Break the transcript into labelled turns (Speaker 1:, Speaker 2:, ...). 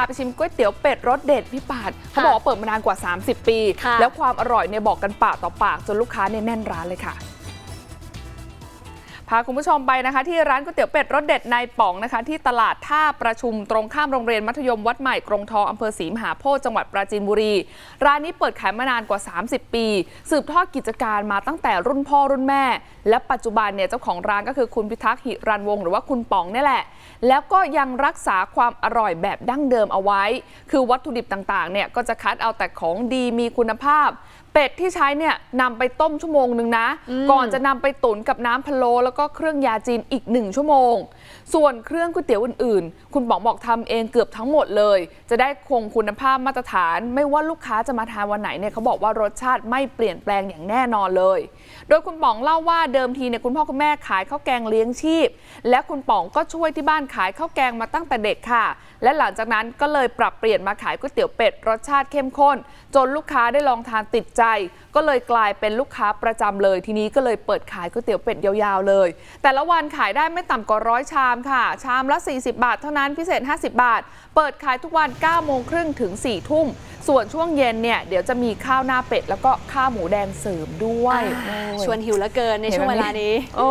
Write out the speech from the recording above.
Speaker 1: าไปชิมก๋วยเตี๋ยวเป็ดรสเด็ดพี่ปาดเขาบอกว่าเปิดมานานกว่า 30 ปี
Speaker 2: ค่ะ
Speaker 1: แล้วความอร่อยเนี่ยบอกกันปากต่อปากจนลูกค้าเนี่ยแน่นร้านเลยค่ะ พาคุณผู้ชมไปนะคะที่ร้านก๋วยเตี๋ยวเป็ดรสเด็ดนายป๋องนะคะ ที่ตลาดท่าประชุมตรงข้ามโรงเรียนมัธยมวัดใหม่กรงทองอำเภอศรีมหาโพธิ์จังหวัดปราจีนบุรี ร้านนี้เปิดขายมานานกว่า 30 ปี สืบทอดกิจการมาตั้งแต่รุ่นพ่อรุ่นแม่ และปัจจุบันเนี่ยเจ้าของร้านก็คือคุณพิทักษ์หิรันวงศ์หรือว่าคุณป๋องนี่แหละ แล้วก็ยังรักษาความอร่อยแบบดั้งเดิมเอาไว้ คือวัตถุดิบต่างๆเนี่ยก็จะคัดเอาแต่ของดีมีคุณภาพเป็ดที่ใช้เนี่ยนำไปต้มชั่วโมงหนึ่งนะ ก่อนจะนำไปตุ๋นกับน้ำพะโล้แล้วก็เครื่องยาจีนอีกหนึ่งชั่วโมง ส่วนเครื่องก๋วยเตี๋ยวอื่นๆ คุณป๋องบอกทำเองเกือบทั้งหมดเลย จะได้คงคุณภาพมาตรฐาน ไม่ว่าลูกค้าจะมาทานวันไหนเนี่ยเขาบอกว่ารสชาติไม่เปลี่ยนแปลงอย่างแน่นอนเลย โดยคุณป๋องเล่าว่าเดิมทีเนี่ยคุณพ่อคุณแม่ขายข้าวแกงเลี้ยงชีพ และคุณป๋องก็ช่วยที่บ้านขายข้าวแกงมาตั้งแต่เด็กค่ะ และหลังจากนั้นก็เลยปรับเปลี่ยนมาขายก๋วยเตี๋ยวเป็ดรสชาติเข้มข้น จนลูกค้าได้ลองทานติดใจก็เลยกลายเป็นลูกค้าประจำเลย ทีนี้ก็เลยเปิดขายก๋วยเตี๋ยวเป็ดยาวๆเลย แต่ละวันขายได้ไม่ต่ำกว่าร้อยชามค่ะ ชามละ 40 บาท เท่านั้นพิเศษ 50 บาท เปิดขายทุกวัน9โมงครึ่งถึง4ทุ่มส่วนช่วงเย็นเนี่ยเดี๋ยวจะมีข้าวหน้าเป็ดแล้วก็ข้าวหมูแดงเสริมด้วย
Speaker 2: อ่า
Speaker 1: โอ้ย
Speaker 2: ชวนหิวเหลือเกินในช่วงเวลานี้
Speaker 1: โอ้